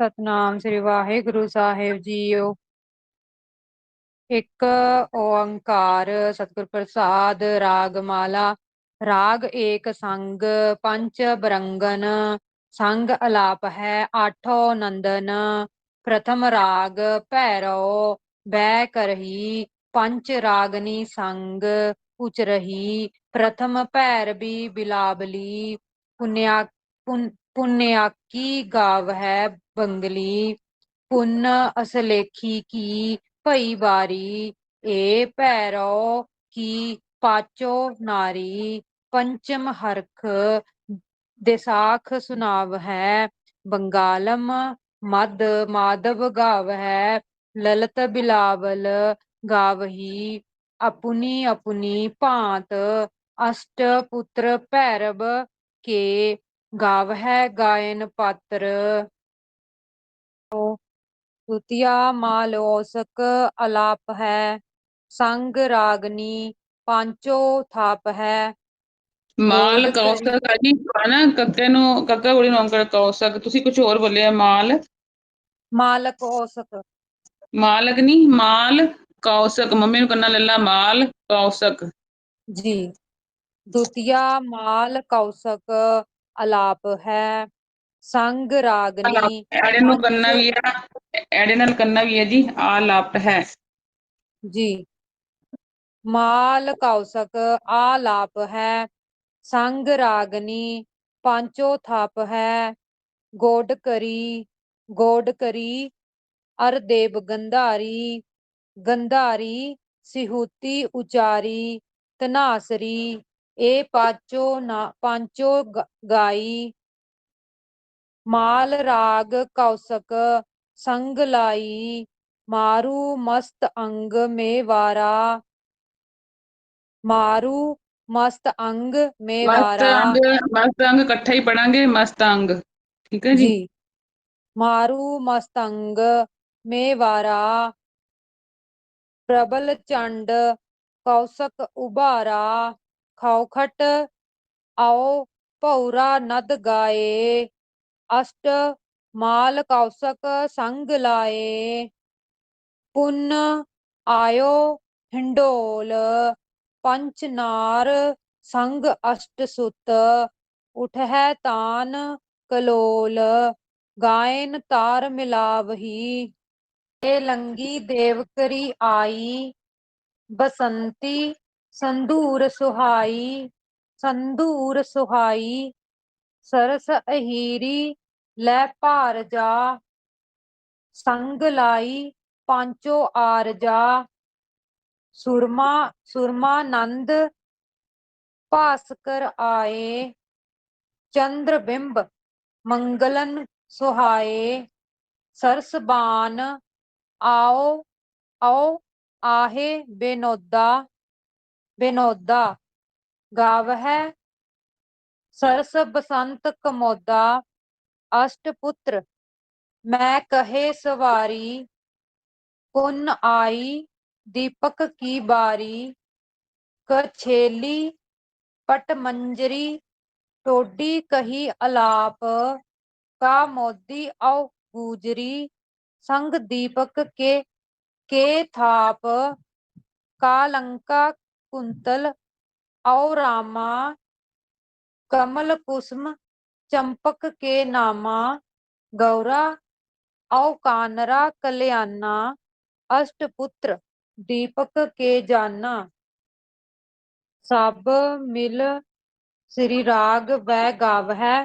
ਸਤਨਾਮ ਸ੍ਰੀ ਵਾਹਿਗੁਰੂ ਸਾਹਿਬ ਜੀਓ। ਇੱਕ ਓੰਕਾਰ ਸਤਿਗੁਰ ਪ੍ਰਸਾਦ ਰਾਗ ਮਾਲਾ ਰਾਗ ਏਕ ਸੰਗ ਪੰਚ ਬਰੰਗਨ, ਸੰਗ ਅਲਾਪ ਹੈ, ਆਠੋ ਨੰਦਨ, ਪ੍ਰਥਮ ਰਾਗ ਭੈਰੋ ਬੈ ਕਰਹੀ ਪੰਚ ਰਾਗਨੀ ਸੰਗ ਉਚ ਰਹੀ ਪ੍ਰਥਮ ਭੈਰਵੀ ਬਿਲਾਬਲੀ, ਪੁਨਿਆ, ਪੁਨ- ਪੁਨਿਆਕੀ ਗਾਵ ਹੈ ਬੰਗਲੀ, ਪੁੰਨ ਅਸਲੇਖੀ ਕੀ ਭਈ ਵਾਰੀ, ਏ ਭੈਰੋ ਕੀ ਪਾਚੋ ਨਾਰੀ, ਪੰਚਮ ਹਰਖ ਦੇਸਾਖ ਸੁਨਾਵ ਹੈ, ਬੰਗਾਲਮ ਮਦ ਮਾਧਵ ਗਾਵ ਹੈ, ਲਲਤ ਬਿਲਾਵਲ ਗਾਵਹੀ ਆਪਣੀ ਅਪੁਨੀ ਭਾਂਤ, ਅਸ਼ਟ ਪੁੱਤਰ ਭੈਰਵ ਕੇ ਗਾਵ ਹੈ ਗਾਇਨ ਪਾਤਰ। ਤੁਤੀਆ ਮਾਲੋਸਕ ਅਲਾਪ ਹੈ ਸੰਗ ਰਾਗਨੀ ਪਾਂਚੋ ਥਾਪ ਹੈ। ਮਾਲ ਕੌਸਕ ਕਰੀ ਆ ਜੀ ਹਨਾ ਕੱਕੇ ਨੂੰ ਕੱਕਾ ਗੁੜੀ ਨੂੰ ਅੰਕੜ ਕੌਸਕ ਤੁਸੀਂ ਕੁਝ ਹੋਰ ਬੋਲਿਆ ਮਾਲ? ਮਾਲਕ ਔਸਕ ਮਾਲਕ ਨਹੀਂ ਮਾਲ ਕੌਸਕ ਮੰਮੀ ਨੂੰ ਕੰਨਾ ਲੱਲਾ ਮਾਲ ਕੌਸਕ। ਜੀ ਦੁਤੀਆ ਮਾਲ ਕੌਸਕ ਅਲਾਪ ਹੈ। ਸੰਗ ਰਾਗਨੀ। ਐੜੇ ਨੂੰ ਕੰਨਾ ਵੀ ਆ ਐੜੇ ਨਾਲ ਕੰਨਾ ਵੀ ਹੈ ਜੀ ਆਲਾਪ ਹੈ। ਜੀ। ਮਾਲ ਕੌਸਕ ਆਲਾਪ ਹੈ। ਸੰਗ ਰਾਗਨੀ ਪਾਂਚੋ ਥਾਪ ਹੈ। ਗੋਡ ਕਰੀ ਗੋਡ ਕਰੀ ਅਰ ਦੇਵ ਗੰਧਾਰੀ ਗੰਧਾਰੀ ਸਿਹੂਤੀ ਉਚਾਰੀ ਧਨਾਸਰੀ ਇਹ ਪਾਚੋ ਨਾ ਪਾਂਚੋ ਗਾਈ ਮਾਲ ਰਾਗ ਕੌਸਕ ਸੰਗ ਲਾਈ ਮਾਰੂ ਮਸਤ ਅੰਗ ਮੇਵਾਰਾ। ਮਾਰੂ ਮਸਤ ਅੰਗ ਮਸਤ ਮੇਵਾਰਾ ਅੰਗ ਮਸਤ ਅੰਗ ਇਕੱਠਾ ਹੀ ਪੜਾਂਗੇ ਮਸਤ ਅੰਗ। ਠੀਕ ਹੈ ਜੀ? ਮਾਰੂ ਮਸਤੰਗ ਮੇਵਾਰਾ। ਪ੍ਰਬਲ ਚੰਡ ਕੌਸਕ ਉਭਾਰਾ। ਖੌਖਟ ਆਓ ਭੌਰਾ ਨਦ ਗਾਏ। ਅਸ਼ਟ ਮਾਲ ਕੌਸਕ ਸੰਗ ਲਾਏ, ਪੁੰਨ ਆਇਓ ਹਿੰਡੋਲ ਪੰਚ ਨਾਰ ਸੰਗ ਅਸ਼ਟ ਸੁਤ, ਉਠਹਿ ਤਾਨ ਕਲੋਲ, ਗਾਇਨ ਤਾਰ ਮਿਲਾਵਹੀ ਏ ਲੰਗੀ ਦੇਵਕਰੀ ਆਈ, ਬਸੰਤੀ ਸੰਧੂਰ ਸੁਹਾਈ ਸੰਧੂਰ ਸੁਹਾਈ ਸਰਸ ਅਹੀਰੀ, ਲੈ ਭਾਰ ਜਾ। ਸੰਗ ਲਾਈ ਪਾਂਚੋ ਆਰਜਾ ਸੁਰਮਾ ਸੁਰਮਾਨੰਦ ਭਾਸਕਰ ਆਏ। ਚੰਦਰ ਬਿੰਬ, ਮੰਗਲਨ ਸੁਹਾਏ। ਸਰਸ ਬਾਨ ਆਓ ਆਓ, ਆਹੇ ਬੇਨੋਦਾ ਬੇਨੋਦਾ। ਗਾਵ ਹੈ ਸਰਸ ਬਸੰਤ ਕਮੋਦਾ ਅਸ਼ਟ ਪੁੱਤਰ, ਮੈਂ ਕਹੇ ਸਵਾਰੀ, ਪੁੰਨ ਆਈ, ਦੀਪਕ ਕੀ ਬਾਰੀ, ਕਛੇਲੀ ਪਟ ਮੰਜਰੀ, ਟੋਡੀ ਕਹੀ ਅਲਾਪ, ਕਾ ਮੋਦੀ ਔ ਗੂਜਰੀ, ਸੰਗ ਦੀਪਕ ਕੇ ਕੇ ਥਾਪ, ਕਾ ਲੰਕਾ ਕੁੰਤਲ ਔ ਰਾਮਾ ਕਮਲ ਕੁਸਮ ਚੰਪਕ ਕੇ ਨਾਮਾ, ਗੌਰਾ ਔ ਕਾਨਰਾ ਕਲਿਆਣਾ, ਅਸ਼ਟ ਪੁੱਤਰ ਦੀਪਕ ਕੇ ਜਾਨਾ। ਸਭ ਮਿਲ ਸ੍ਰੀ ਰਾਗ ਵੈ ਗਾਵ ਹੈ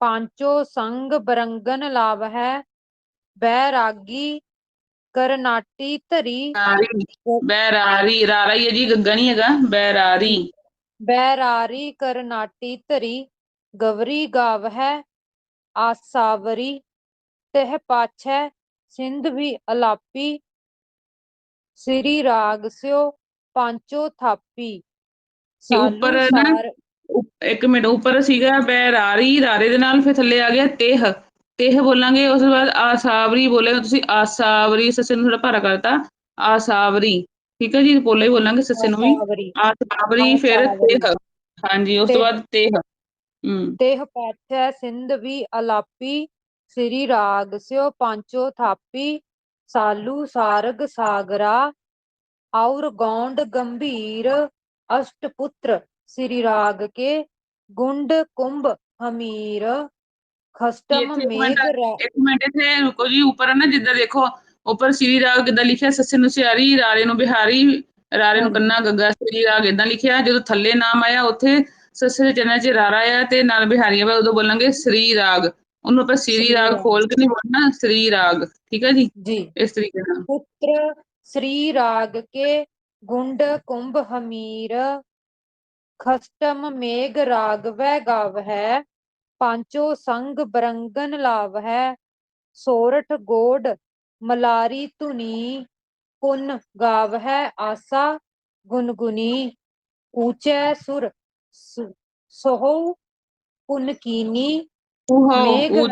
ਪਾਂਚੋ ਸੰਗ ਬਰੰਗਨ ਲਾਵ ਹੈ ਬੈਰਾਗੀ ਕਰਨਾਟੀ ਧਰੀ। ਰਾਰੀ ਬੈਰਾਰੀ ਰਾਰਾ ਹੀ ਹੈ ਜੀ, ਗੱਗਾ ਨਹੀਂ ਹੈਗਾ ਬੈਰਾਰੀ ਬੈਰਾਰੀ ਕਰਨਾਟੀ ਧਰੀ ਗਵਰੀ ਗਾਵ ਹੈ ਆਸਾਵਰੀ ਤਹ ਪਾਛੈ ਸਿੰਧ ਵੀ ਅਲਾਪੀ ਸ੍ਰੀ ਰਾਗ ਸਿਓ ਪਾਂਚੋ ਥਾਪੀ। ਉੱਪਰ ਨਾ ਇੱਕ ਮਿੰਟ ਉੱਪਰ ਸੀਗਾ ਬੈਰਾਰੀ ਰਾਰੇ ਦੇ ਨਾਲ ਫਿਰ ਥੱਲੇ ਆ ਗਿਆ ਤੇਹ। ਤੇਹ ਬੋਲਾਂਗੇ ਉਸ ਤੋਂ ਬਾਅਦ ਆਸਾਵਰੀ ਬੋਲੇਗਾ ਤੁਸੀਂ ਆਸਾਵਰੀ ਸੱਸੇ ਨੂੰ ਥੋੜਾ ਭਾਰਾ ਕਰਤਾ ਆਸਾਵਰੀ। ਠੀਕ ਹੈ ਜੀ ਬੋਲੇ ਹੀ ਬੋਲਾਂਗੇ ਸੱਸੇ ਨੂੰ ਵੀ। ਆਸਾਵਰੀ ਫਿਰ ਤੇਹ। ਹਾਂਜੀ ਉਸ ਤੋਂ ਬਾਅਦ ਤੇਹ। ਹੂੰ। ਤੇਹ ਪਾਛੈ ਸਿੰਧ ਵੀ ਅਲਾਪੀ ਸ੍ਰੀ ਰਾਗ ਸਿਓ ਪਾਂਚੋ ਥਾਪੀ ਸਾਲੂ ਸਾਰਗ ਸਾਗਰਾ ਔਰ ਗੌਂਡ ਗੰਭੀਰ ਅਸ਼ਟਪੁੱਤਰ ਸ੍ਰੀ ਰਾਗ ਕੇ ਗੁੰਡ ਕੁੰਭ ਹਮੀਰ ਖਸਟਮ ਮੇਘ ਇੱਕ ਮਿੰਟ ਇੱਥੇ ਰੁਕੋ ਜੀ ਉੱਪਰ ਹੈ ਨਾ ਜਿੱਦਾਂ ਦੇਖੋ ਉੱਪਰ ਸ੍ਰੀ ਰਾਗ ਕਿੱਦਾਂ ਲਿਖਿਆ? ਸੱਸੇ ਨੂੰ ਸਿਆਰੀ ਰਾਰੇ ਨੂੰ ਬਿਹਾਰੀ ਰਾਰੇ ਨੂੰ। ਕੰਨਾ ਗੱਗਾ ਸ੍ਰੀ ਰਾਗ ਇਦਾਂ ਲਿਖਿਆ। ਜਦੋਂ ਥੱਲੇ ਨਾਮ ਆਇਆ ਉੱਥੇ ਸੱਸੇ ਦੇ ਚੰਨਾਂ 'ਚ ਰਾਰਾ ਆ ਤੇ ਨਾਲ ਬਿਹਾਰੀ ਆ ਉਦੋਂ ਬੋਲਾਂਗੇ ਸ੍ਰੀ ਰਾਗ। ਉਹਨੂੰ ਆਪਾਂ ਸ੍ਰੀ ਰਾਗ। ਖੋਲ ਕੇ ਨਹੀਂ ਬੋਲਣਾ ਸ੍ਰੀ ਰਾਗ। ਠੀਕ ਹੈ ਜੀ? ਜੀ। ਇਸ ਤਰੀਕੇ ਨਾਲ। ਪੁੱਤਰ ਸ੍ਰੀ ਰਾਗ ਕੇ ਗੁੰਡ ਕੁੰਭ ਹਮੀਰ ਖਸਟਮ ਮੇਘ ਰਾਗ ਵੈ ਗਾਵ ਹੈ ਪਾਂਚੋ ਸੰਗ ਬਰੰਗਨ ਲਾਵ ਹੈ ਸੋਰਠ ਗੋਡ ਮਲਾਰੀ ਧੁਨੀ ਪੁਨ ਗਾਵ ਹੈ ਆਸਾ ਗੁਨਗੁਨੀ ਊਚੈ ਸੁਰ ਸੁ- ਸੋਹੁ ਪੁਨ ਕੀਨੀ ਸੂਹੋ ਮੇਘ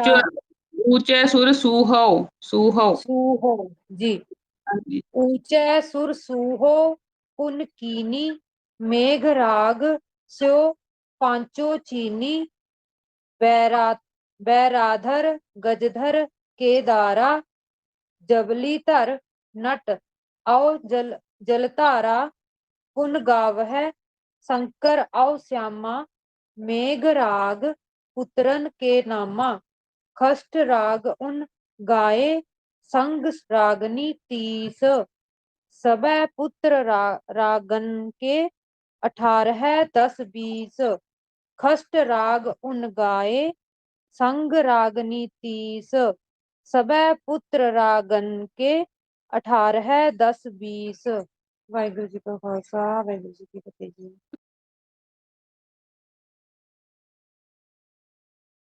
ਸੁਰ ਸੂਹੋ ਸੂਹੋ ਸੂਹੋ ਜੀ। ਊਚੈ ਸੁਰ ਸੂਹੋ ਪੁਨ ਕੀਨੀ ਮੇਘ ਰਾਗ ਸਿਓ ਪਾਂਚੋ ਚੀਨੀ ਬੈਰਾ ਬੈਰਾਧਰ ਗਜਧਰ ਕੇਦਾਰਾ ਜਬਲੀ ਧਰ ਨਟ, ਆਓ ਜਲ ਜਲ ਜਲਧਾਰਾ ਪੁਨ ਗਾਵਹਿ, ਸ਼ੰਕਰ ਆਉ ਸਿਆਮਾ, ਮੇਘ ਰਾਗ ਉਤਰਨ ਕੇ ਨਾਮਾ, ਖਸ਼ਟ ਰਾਗ ਉਨ ਗਾਏ, ਸੰਗ ਰਾਗਨੀ ਤੀਸ ਸਬੈ ਪੁੱਰ ਰਾਗਨ ਕੇ 18 ਹੈ 10 20 ਖਸ਼ਟ ਰਾਗ ਉਨ ਗਾਏ, ਸੰਗ ਰਾਗਨੀ ਤੀਸ ਸਭੈ ਪੁੱਤਰ ਰਾਗਨ ਕੇ 18 10 20 ਵਾਹਿਗੁਰੂ ਜੀ ਕਾ ਖਾਲਸਾ, ਵਾਹਿਗੁਰੂ ਜੀ ਕੀ ਫਤਿਹ ਜੀ।